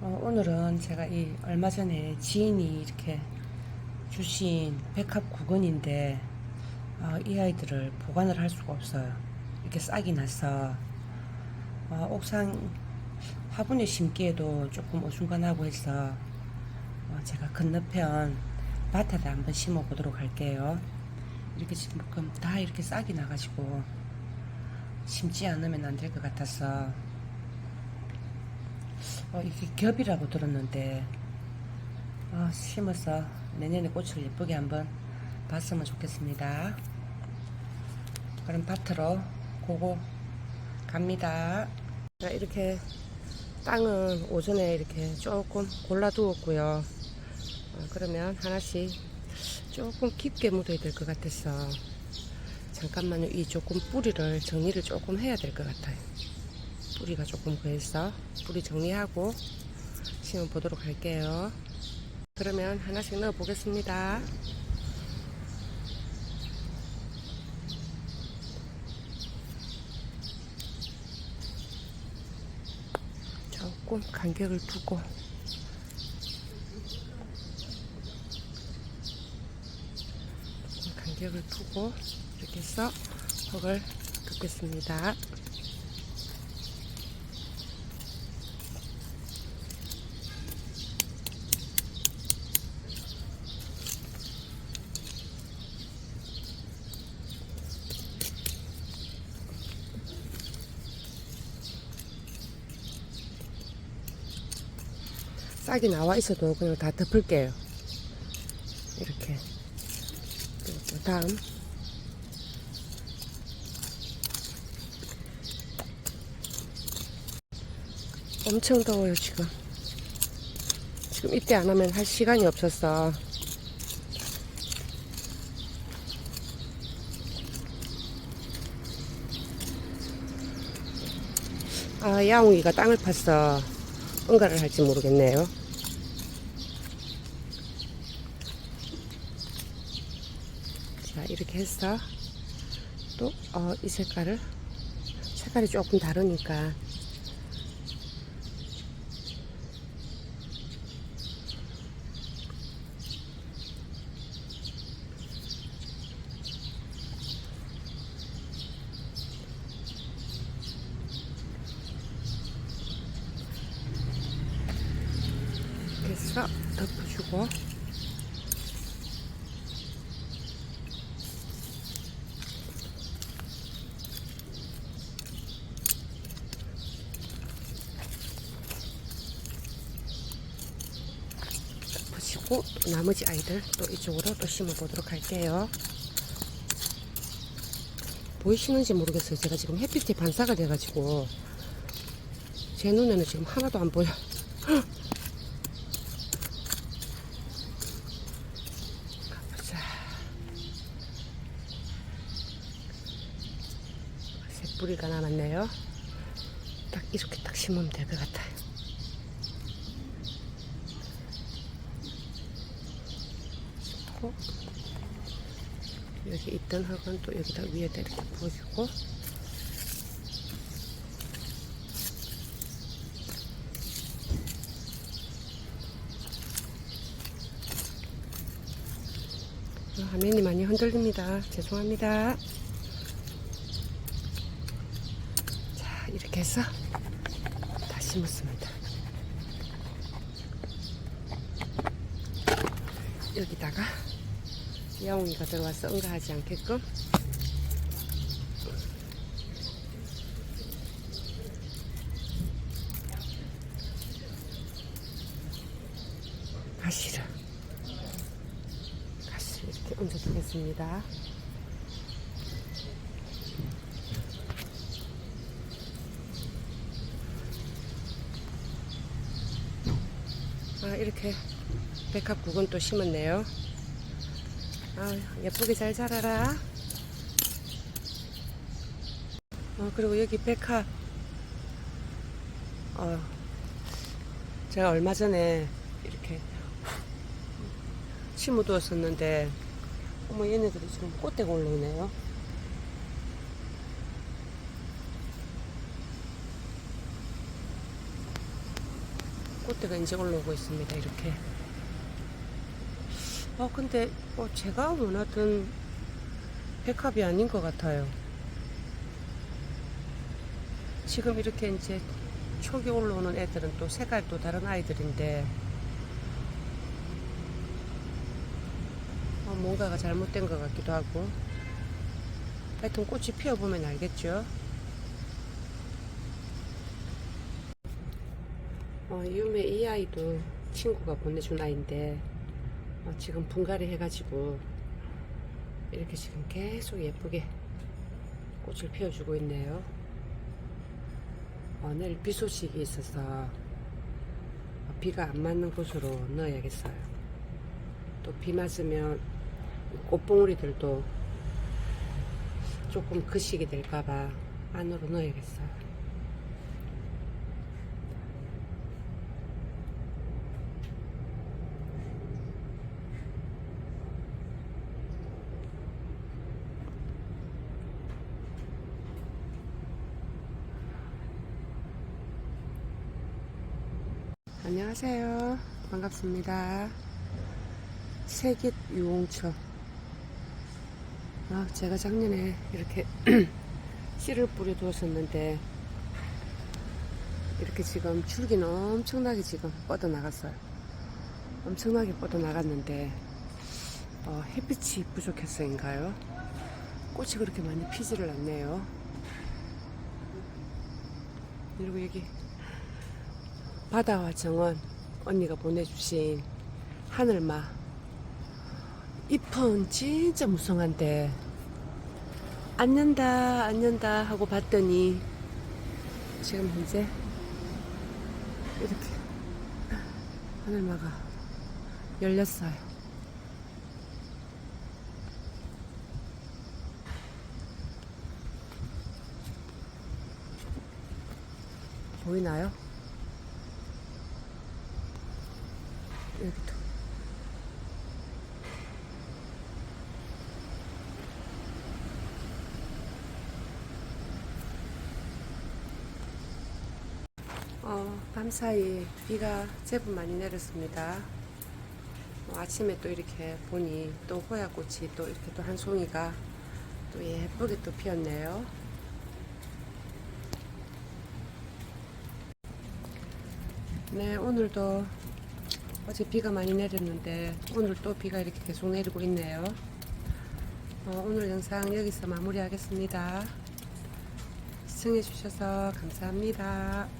어, 오늘은 제가 이 얼마 전에 지인이 이렇게 주신 백합 구근인데 어, 이 아이들을 보관을 할 수가 없어요. 이렇게 싹이 나서 어, 옥상 화분에 심기에도 조금 어중간하고 해서 어, 제가 건너편 밭에다 한번 심어 보도록 할게요. 이렇게 지금 다 이렇게 싹이 나가지고 심지 않으면 안 될 것 같아서 어, 이게 겹이라고 들었는데 어, 심어서 내년에 꽃을 예쁘게 한번 봤으면 좋겠습니다. 그럼 밭으로 고고 갑니다. 자, 이렇게 땅은 오전에 이렇게 조금 골라두었고요. 어, 그러면 하나씩 조금 깊게 묻어야 될 것 같아서 잠깐만요. 이 조금 뿌리를 정리를 조금 해야 될 것 같아요. 뿌리가 조금 그래서 뿌리 정리하고 심어 보도록 할게요. 그러면 하나씩 넣어 보겠습니다. 조금 간격을 두고 간격을 두고 이렇게 해서 흙을 긋겠습니다. 싹이 나와 있어도 그냥 다 덮을게요. 이렇게. 다음. 엄청 더워요, 지금. 지금 이때 안 하면 할 시간이 없었어. 아, 야옹이가 땅을 팠어. 뭔가를 할지 모르겠네요. 자, 이렇게 해서 또, 어, 이 색깔을, 색깔이 조금 다르니까. 이렇게 해서 덮어주고. 또 나머지 아이들 또 이쪽으로 또 심어 보도록 할게요. 보이시는지 모르겠어요. 제가 지금 햇빛에 반사가 돼가지고 제 눈에는 지금 하나도 안 보여. 가보자. 새뿌리가 남았네요. 딱 이렇게 딱 심으면 될 것 같아요. 심고 여기 있던 흙은 또 여기다 위에다 이렇게 부어주고 어, 화면이 많이 흔들립니다. 죄송합니다. 자, 이렇게 해서 다 심었습니다. 여기다가 야옹이가 들어와서 응가하지 않게끔 가시를 가시 이렇게 얹어주겠습니다. 아, 이렇게 백합국은 또 심었네요. 아, 예쁘게 잘 자라라. 어, 그리고 여기 백합. 어, 제가 얼마 전에 이렇게 심어두었었는데, 어머, 얘네들이 지금 꽃대가 올라오네요. 꽃대가 이제 올라오고 있습니다. 이렇게. 어, 근데 어, 제가 원하던 백합이 아닌 것 같아요. 지금 이렇게 이제 초기 올라오는 애들은 또 색깔도 다른 아이들인데 어, 뭔가가 잘못된 것 같기도 하고 하여튼 꽃이 피어보면 알겠죠. 어, 유메 이 아이도 친구가 보내준 아이인데 어, 지금 분갈이 해가지고 이렇게 지금 계속 예쁘게 꽃을 피워주고 있네요. 어, 내일 비 소식이 있어서 어, 비가 안 맞는 곳으로 넣어야겠어요. 또 비 맞으면 꽃봉오리들도 조금 거시기 될까봐 안으로 넣어야겠어요. 안녕하세요. 반갑습니다. 세깃 유홍처. 아, 제가 작년에 이렇게 씨를 뿌려 두었었는데, 이렇게 지금 줄기는 엄청나게 지금 뻗어 나갔어요. 엄청나게 뻗어 나갔는데, 어, 햇빛이 부족해서인가요? 꽃이 그렇게 많이 피지를 않네요. 그리고 여기 바다와 정원 언니가 보내주신 하늘마. 잎은 진짜 무성한데 안 연다 안 연다 하고 봤더니 지금 현재 이렇게 하늘마가 열렸어요. 보이나요? 여기도 어, 밤사이 비가 제법 많이 내렸습니다. 어, 아침에 또 이렇게 보니 또 호야꽃이 또 이렇게 또 한 송이가 또 예쁘게 또 피었네요. 네, 오늘도 어제 비가 많이 내렸는데 오늘 또 비가 이렇게 계속 내리고 있네요. 어, 오늘 영상 여기서 마무리하겠습니다. 시청해주셔서 감사합니다.